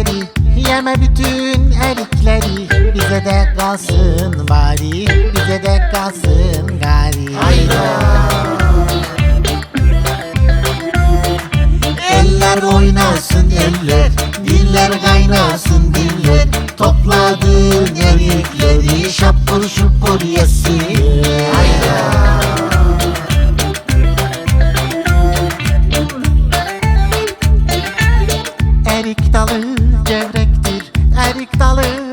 erikleri Yeme bütün erikleri. Bize de kalsın bari Bize de kalsın gari. Hayda. Eller oynasın eller Diller kaynasın diller. Topladığın erikleri Şapur şupur yesin. Kekik dalı.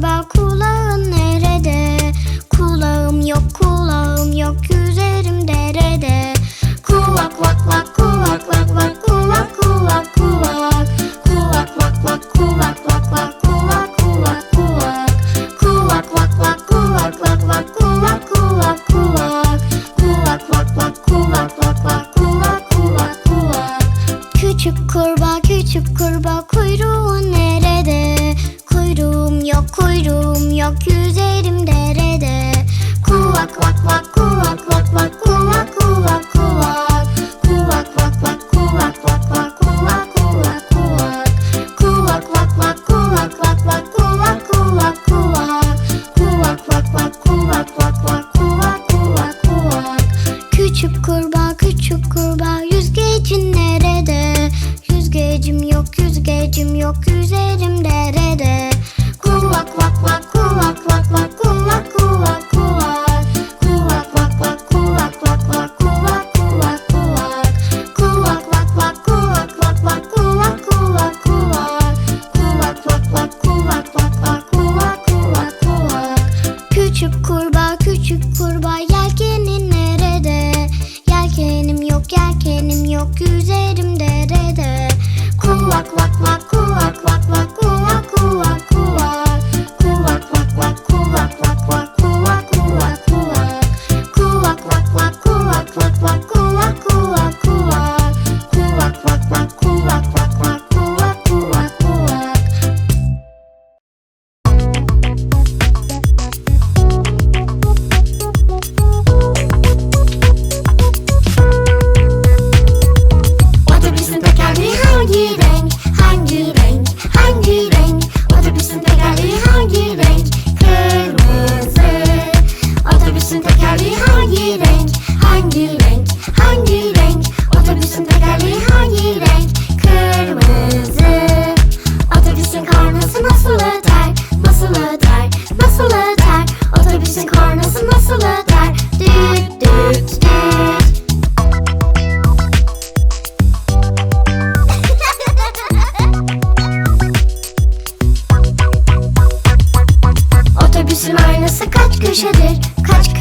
Kurbağa kulağı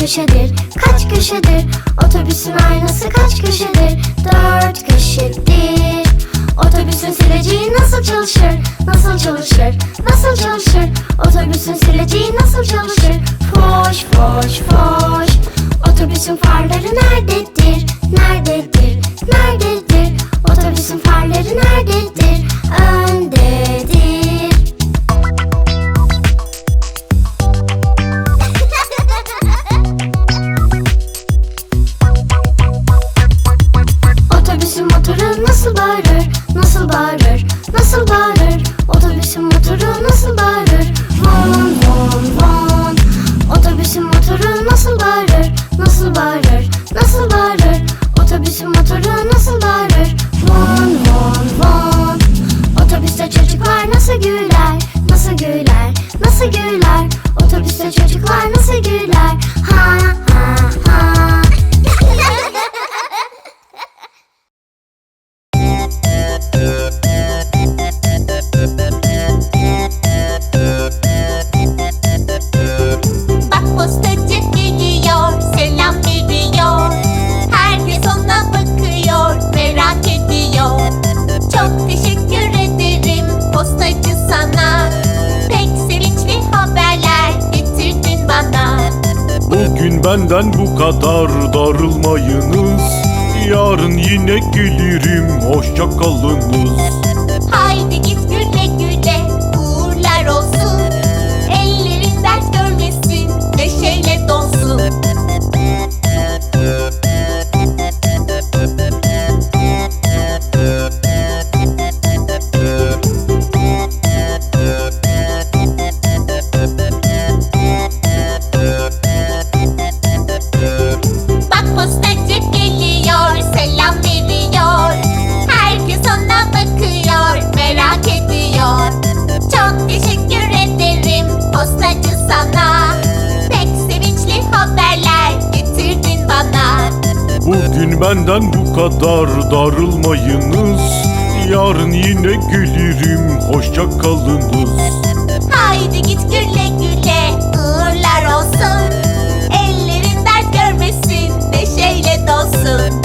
köşedir Kaç köşedir? kadar darılmayınız. Yarın yine gelirim hoşça kalınız. Haydi git güle Bugün benden bu kadar darılmayınız. Yarın yine gelirim. Hoşça kalınız. Haydi git güle güle. Uğurlar olsun. Ellerin dert görmesin. Neşeyle dolsun.